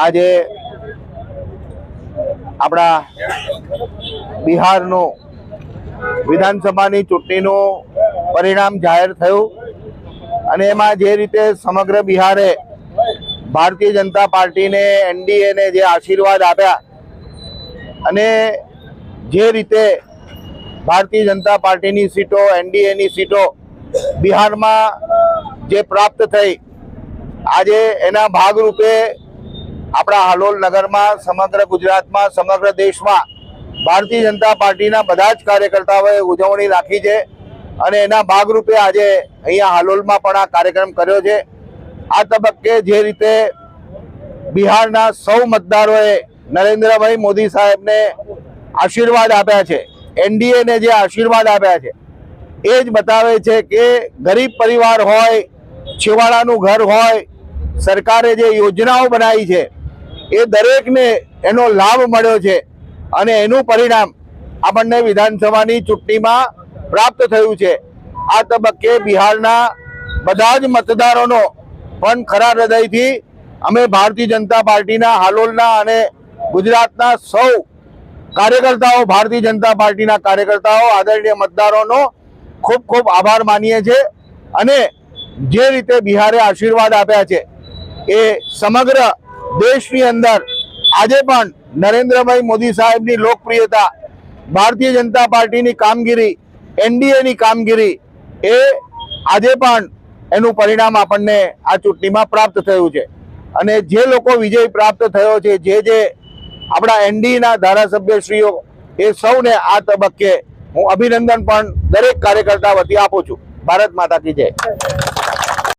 આજે આપણા બિહારનું વિધાનસભાની ચૂંટણીનું પરિણામ જાહેર થયું અને એમાં જે રીતે સમગ્ર બિહારે ભારતીય જનતા પાર્ટીને, એનડીએને જે આશીર્વાદ આપ્યા અને જે રીતે ભારતીય જનતા પાર્ટીની સીટો, એનડીએની સીટો બિહારમાં જે પ્રાપ્ત થઈ, આજે એના ભાગરૂપે આપણા હાલોલ નગરમાં, સમગ્ર ગુજરાતમાં, સમગ્ર દેશમાં ભારતીય જનતા પાર્ટીના બધા જ કાર્યકર્તાઓએ ઉજવણી રાખી છે અને એના ભાગરૂપે આજે અહીંયા હાલોલમાં પણ આ કાર્યક્રમ કર્યો છે. આ તબક્કે જે રીતે બિહારના સૌ મતદારોએ નરેન્દ્રભાઈ મોદી સાહેબને આશીર્વાદ આપ્યા છે, એનડીએને જે આશીર્વાદ આપ્યા છે, એ જ બતાવે છે કે ગરીબ પરિવાર હોય, છેવાડાનું ઘર હોય, સરકારે જે યોજનાઓ બનાવી છે એ દરેકને એનો લાભ મળ્યો છે અને એનું પરિણામ આપણને વિધાનસભાની ચૂંટણીમાં પ્રાપ્ત થયું છે. આ તબક્કે બિહારના બધા જ મતદારોનો પણ ખરા હૃદયથી અમે ભારતીય જનતા પાર્ટીના હાલોલના અને ગુજરાતના સૌ કાર્યકર્તાઓ, ભારતીય જનતા પાર્ટીના કાર્યકર્તાઓ, આદરણીય મતદારોનો ખૂબ ખૂબ આભાર માનીએ છીએ અને જે રીતે બિહારે આશીર્વાદ આપ્યા છે એ સમગ્ર દેશની અંદર આજે પણ નરેન્દ્રભાઈ મોદી સાહેબની લોકપ્રિયતા, ભારતીય જનતા પાર્ટીની કામગીરી, એનડીએની કામગીરી એ આજે પણ એનું પરિણામ આપણને આ ચૂંટણીમાં પ્રાપ્ત થયું છે. અને જે લોકો વિજય પ્રાપ્ત થયો છે, જે જે આપણા એનડીના ધારાસભ્યશ્રીઓ, એ સૌને આ તબક્કે હું અભિનંદન પણ દરેક કાર્યકર્તા વતી આપું છું. ભારત માતા કી જય.